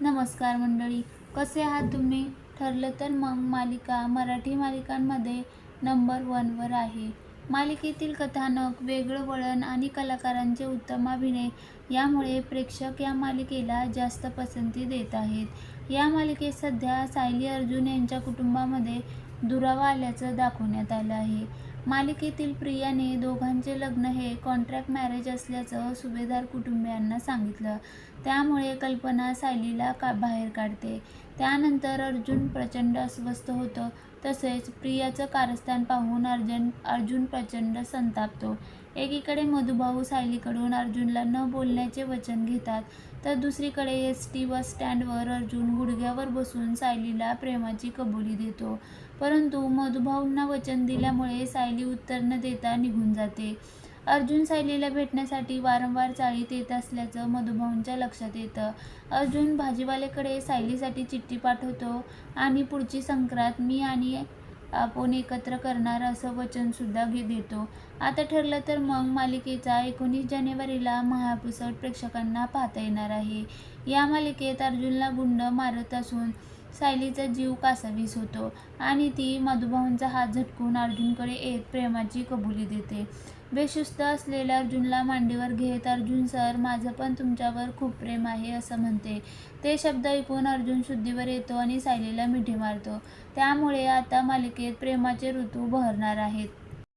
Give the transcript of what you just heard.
नमस्कार मंडळी कसे आहात तुम्ही? ठरलं तर मग मालिका मराठी मालिकांमध्ये नंबर वनवर आहे. मालिकेतील कथानक वेगळं वळण आणि कलाकारांचे उत्तम अभिनय यामुळे प्रेक्षक या मालिकेला जास्त पसंती देत आहेत. या मालिकेत सध्या सायली अर्जुन यांच्या कुटुंबामध्ये दुरावा आल्याचं दाखवण्यात आलं आहे. मालिकेतील प्रियाने दोघांचे लग्न हे कॉन्ट्रॅक्ट मॅरेज असल्याचं सुभेदार कुटुंबियांना सांगितलं. त्यामुळे कल्पना सायलीला का बाहेर काढते? त्यानंतर अर्जुन प्रचंड अस्वस्थ होतं. तसेच प्रियाचं कारस्थान पाहून अर्जुन अर्जुन प्रचंड संतापतो. एकीकडे मधुभाऊ सायलीकडून अर्जुनला न बोलण्याचे वचन घेतात तर दुसरीकडे एस टी बस स्टँडवर अर्जुन गुडघ्यावर बसून सायलीला प्रेमाची कबुली देतो. परंतु मधुभाऊंना वचन दिल्यामुळे सायली उत्तर न देता निघून जाते. अर्जुन सायलीला भेटण्यासाठी वारंवार चाळीत येत असल्याचं मधुभाऊंच्या लक्षात येतं. अर्जुन भाजीवालेकडे सायलीसाठी चिठ्ठी पाठवतो आणि पुढची संक्रांत मी आणि आपण एकत्र करणार असं वचनसुद्धा घे देतो. आता ठरलं तर मग मालिकेचा एकोणीस जानेवारीला महापुसट प्रेक्षकांना पाहता येणार आहे. या मालिकेत अर्जुनला गुंड मारत असून सायलीचा जीव कासावीस होतो आणि ती मधुभाऊंचा हात झटकून अर्जुनकडे येत प्रेमाची कबुली देते. बेशुस्त असलेल्या अर्जुनला मांडीवर घेत अर्जुन सर माझं पण तुमच्यावर खूप प्रेम आहे असं म्हणते. ते शब्द ऐकून अर्जुन शुद्धीवर येतो आणि सायलीला मिठी मारतो. त्यामुळे आता मालिकेत प्रेमाचे ऋतू बहरणार आहेत.